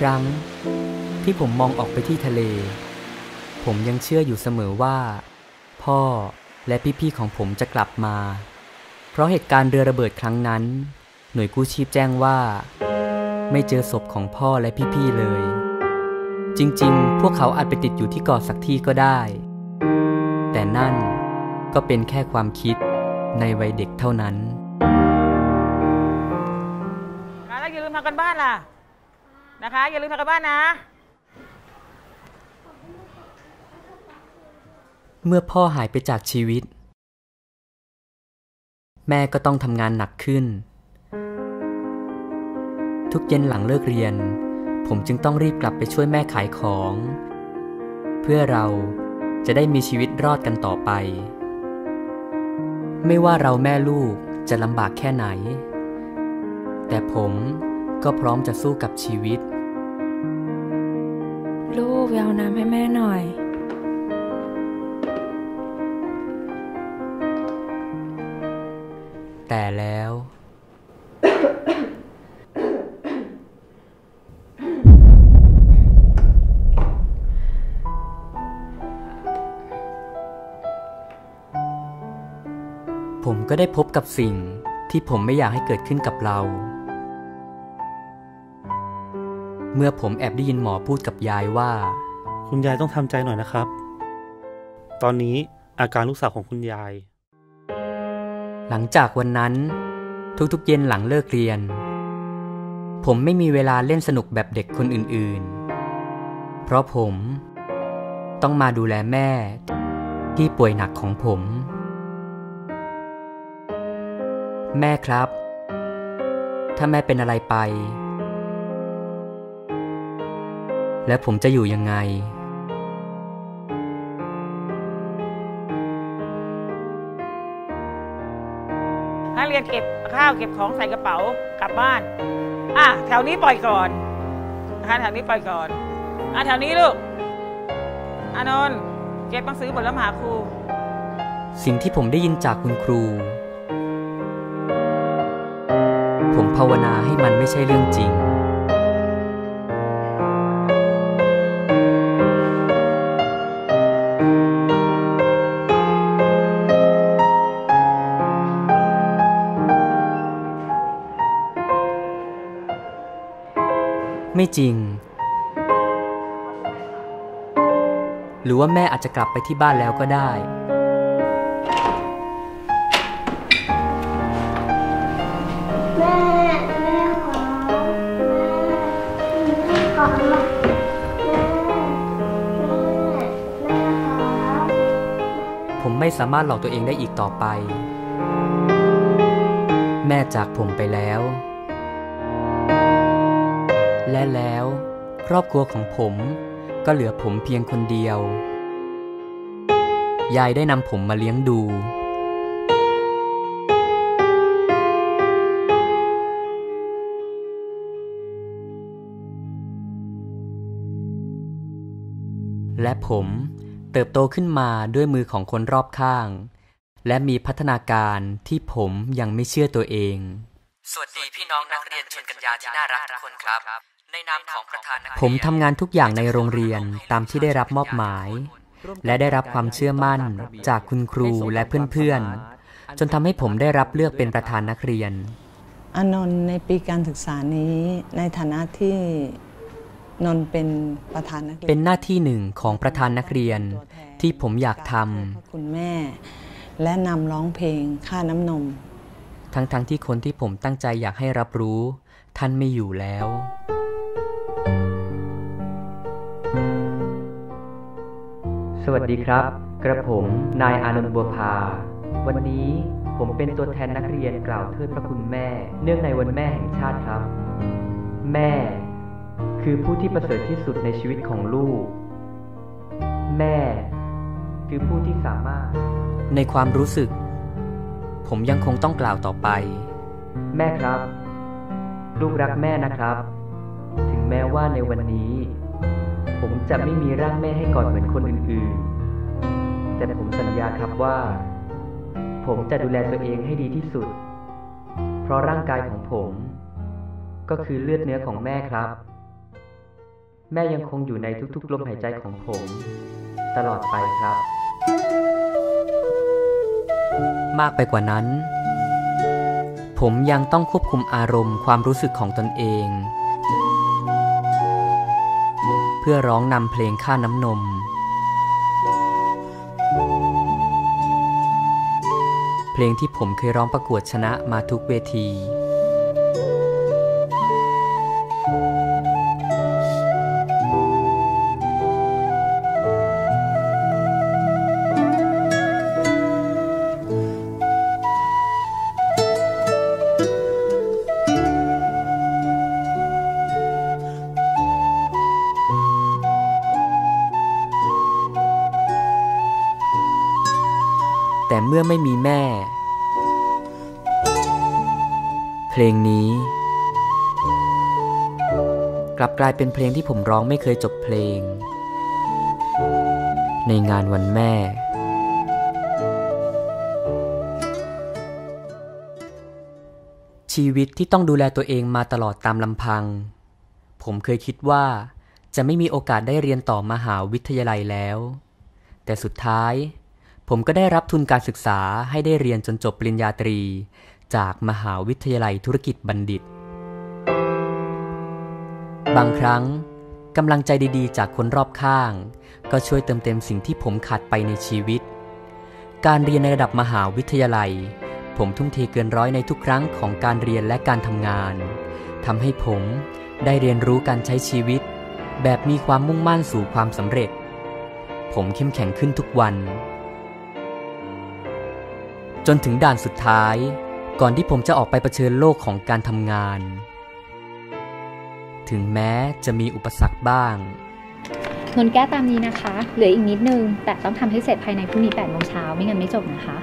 ครั้ง ที่ผมมองออกไปที่ทะเล ผมยังเชื่ออยู่เสมอว่า พ่อและพี่ๆของผมจะกลับมา เพราะเหตุการณ์เรือระเบิดครั้งนั้น หน่วยกู้ชีพแจ้งว่า ไม่เจอศพของพ่อและพี่ๆเลย จริงๆ พวกเขาอาจไปติดอยู่ที่เกาะสักที่ก็ได้ แต่นั่นก็เป็นแค่ความคิดในวัยเด็กเท่านั้น แล้วอย่าลืมทำกันบ้านล่ะ นะคะ อย่าลืมทำกันบ้านนะ เมื่อพ่อหายไปจากชีวิต แม่ก็ต้องทำงานหนักขึ้น ทุกเย็นหลังเลิกเรียน ผมจึงต้องรีบกลับไปช่วยแม่ขายของ เพื่อเราจะได้มีชีวิตรอดกันต่อไป ไม่ว่าเราแม่ลูกจะลำบากแค่ไหน แต่ผมก็พร้อมจะสู้กับชีวิต ไปเอาน้ำให้แม่หน่อย แต่แล้ว ผมก็ได้พบกับสิ่งที่ผมไม่อยากให้เกิดขึ้นกับเรา มื่อผมแอบได้ยินหมอพูดกับยายว่า คุณยายต้องทำใจหน่อยนะครับ ตอนนี้อาการลูกสาวของคุณยาย หลังจากวันนั้น ทุกๆเย็นหลังเลิกเรียน ผมไม่มีเวลาเล่นสนุกแบบเด็กคนอื่นๆ เพราะผมต้องมาดูแลแม่ที่ป่วยหนักของผม แม่ครับ ถ้าแม่เป็นอะไรไป แล้วผมจะอยู่ยังไงให้เรียนเก็บข้าวเก็บของใส่กระเป๋ากลับบ้าน อะแถวนี้ปล่อยก่อนนะคะแถวนี้ปล่อยก่อน อะแถวนี้ลูก อานนท์เก็บหนังสือหมดแล้วมาหาครู สิ่งที่ผมได้ยินจากคุณครู ผมภาวนาให้มันไม่ใช่เรื่องจริง ไม่จริง หรือว่าแม่อาจจะกลับไปที่บ้านแล้วก็ได้ แม่ แม่ขอแม่ขอแม่ แม่แม่ขอผมไม่สามารถหลอกตัวเองได้อีกต่อไป แม่จากผมไปแล้ว และแล้วครอบครัวของผมก็เหลือผมเพียงคนเดียว ยายได้นำผมมาเลี้ยงดู และผมเติบโตขึ้นมาด้วยมือของคนรอบข้าง และมีพัฒนาการที่ผมยังไม่เชื่อตัวเอง สวัสดีพี่น้องนักเรียนชนกัญญาที่น่ารักทุกคนครับ ในนามของประธานผมทำงานทุกอย่างในโรงเรียนตามที่ได้รับมอบหมาย และได้รับความเชื่อมั่นจากคุณครูและเพื่อนๆ จนทำให้ผมได้รับเลือกเป็นประธานนักเรียนอานนท์ในปีการศึกษานี้ในฐานะที่นนท์เป็นประธานนักเรียนเป็นหน้าที่หนึ่งของประธานนักเรียนที่ผมอยากทพระคุณแม่ และนำร้องเพลงค่าน้ำนมำ ทั้งๆทที่คนที่ผมตั้งใจอยากให้รับรู้ ท่านไม่อยู่แล้ว สวัสดีครับ กระผมนายอานนท์บัวพา วันนี้ผมเป็นตัวแทนนักเรียนกล่าวเทิดพระคุณแม่ เนื่องในวันแม่แห่งชาติครับ แม่ คือผู้ที่ประเสริฐที่สุดในชีวิตของลูก แม่ คือผู้ที่สามารถ ในความรู้สึก ผมยังคงต้องกล่าวต่อไป แม่ครับ ลูกรักแม่นะครับ ถึงแม้ว่าในวันนี้ ผมจะไม่มีร่างแม่ให้กอดเหมือนคนอื่นๆ แต่ผมสัญญาครับว่า ผมจะดูแลตัวเองให้ดีที่สุด เพราะร่างกายของผม ก็คือเลือดเนื้อของแม่ครับ แม่ยังคงอยู่ในทุกๆลมหายใจของผม ตลอดไปครับ มากไปกว่านั้น ผมยังต้องควบคุมอารมณ์ความรู้สึกของตนเอง เพื่อร้องนำเพลงค่าน้ำนม เพลงที่ผมเคยร้องประกวดชนะมาทุกเวที แต่เมื่อไม่มีแม่ เพลงนี้ กลับกลายเป็นเพลงที่ผมร้องไม่เคยจบเพลง ในงานวันแม่ชีวิตที่ต้องดูแลตัวเองมาตลอดตามลำพัง ผมเคยคิดว่าจะไม่มีโอกาสได้เรียนต่อมหาวิทยาลัยแล้ว แต่สุดท้าย ผมก็ได้รับทุนการศึกษาให้ได้เรียนจนจบปริญญาตรี จากมหาวิทยาลัยธุรกิจบัณฑิต บางครั้งกำลังใจดีๆ จากคนรอบข้าง ก็ช่วยเติมเต็มสิ่งที่ผมขาดไปในชีวิต การเรียนในระดับมหาวิทยาลัย ผมทุ่มเทเกินร้อยในทุกครั้งของการเรียนและการทำงานทำให้ผมได้เรียนรู้การใช้ชีวิต แบบมีความมุ่งมั่นสู่ความสำเร็จ ผมเข้มแข็งขึ้นทุกวัน จนถึงด่านสุดท้าย ก่อนที่ผมจะออกไปเผชิญโลกของการทำงาน ถึงแม้จะมีอุปสรรคบ้างนนท์แก้ตามนี้นะคะ เหลืออีกนิดนึง แต่ต้องทำให้เสร็จภายในพรุ่งนี้8โมงเช้าไม่งั้นไม่จบนะคะ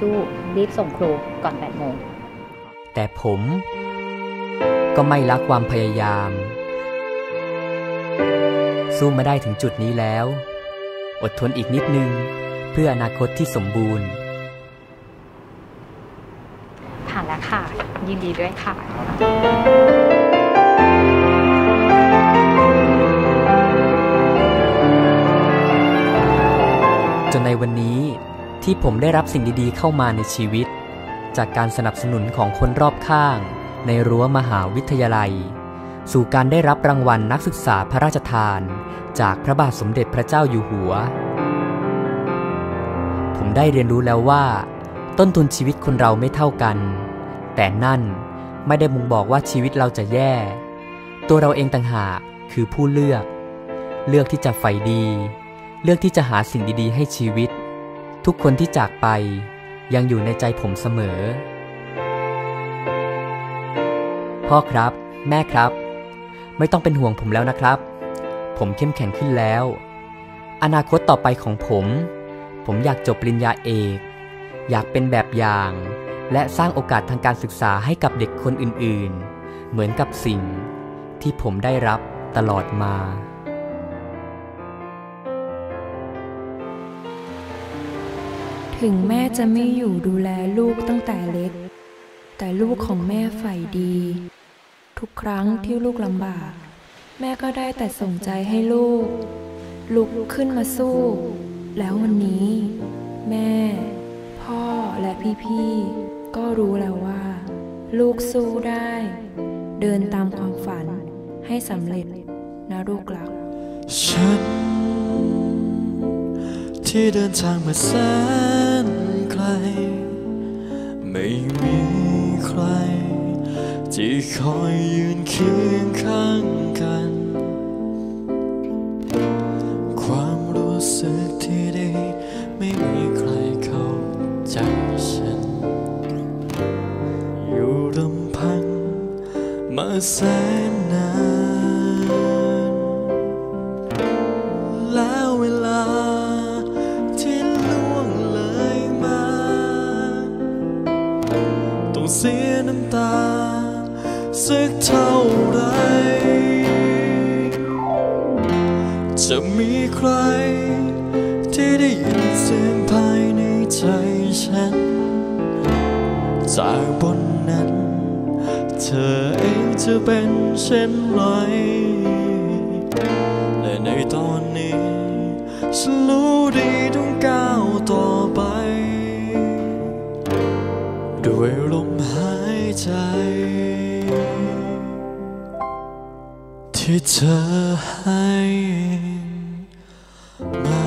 สู้ๆรีบส่งครูก่อน8โมงแต่ผมก็ไม่ละความพยายาม สู้มาได้ถึงจุดนี้แล้ว อดทนอีกนิดนึง เพื่ออนาคตที่สมบูรณ์ ยินดีด้วยค่ะจนในวันนี้ที่ผมได้รับสิ่งดีๆเข้ามาในชีวิต จากการสนับสนุนของคนรอบข้าง ในรั้วมหาวิทยาลัย สู่การได้รับรางวัลนักศึกษาพระราชทาน จากพระบาทสมเด็จพระเจ้าอยู่หัว ผมได้เรียนรู้แล้วว่า ต้นทุนชีวิตคนเราไม่เท่ากัน แต่นั่นไม่ได้มุงบอกว่าชีวิตเราจะแย่ ตัวเราเองต่างหากคือผู้เลือก เลือกที่จะใฝ่ดี เลือกที่จะหาสิ่งดีๆ ให้ชีวิต ทุกคนที่จากไปยังอยู่ในใจผมเสมอ พ่อครับ แม่ครับ ไม่ต้องเป็นห่วงผมแล้วนะครับ ผมเข้มแข็งขึ้นแล้ว อนาคตต่อไปของผม ผมอยากจบปริญญาเอก อยากเป็นแบบอย่าง และสร้างโอกาสทางการศึกษาให้กับเด็กคนอื่นๆ เหมือนกับสิ่งที่ผมได้รับตลอดมาถึงแม่จะไม่อยู่ดูแลลูกตั้งแต่เล็ก แต่ลูกของแม่ใฝ่ดี ทุกครั้งที่ลูกลำบาก แม่ก็ได้แต่ส่งใจให้ลูก ลุกขึ้นมาสู้ แล้ววันนี้ แม่ พ่อและพี่ๆ ก็รู้แล้วว่า ลูกสู้ได้ เดินตามความฝันให้สำเร็จนะลูกหลัก ฉัน ที่เดินทางมาแสนไกล ไม่มีใคร ที่คอยยืนเคียงข้างกัน แสนนาน แล้วเวลาที่ล่วงเลยมา ต้องเสียน้ำตา สักเท่าไร จะมีใคร ที่ได้ยินเสียงภายในใจฉัน จากบนนั้น เธอเองจะเป็นเช่นไร และในตอนนี้ฉันรู้ดีต้องก้าวต่อไป ด้วยลมหายใจ ที่เธอให้มา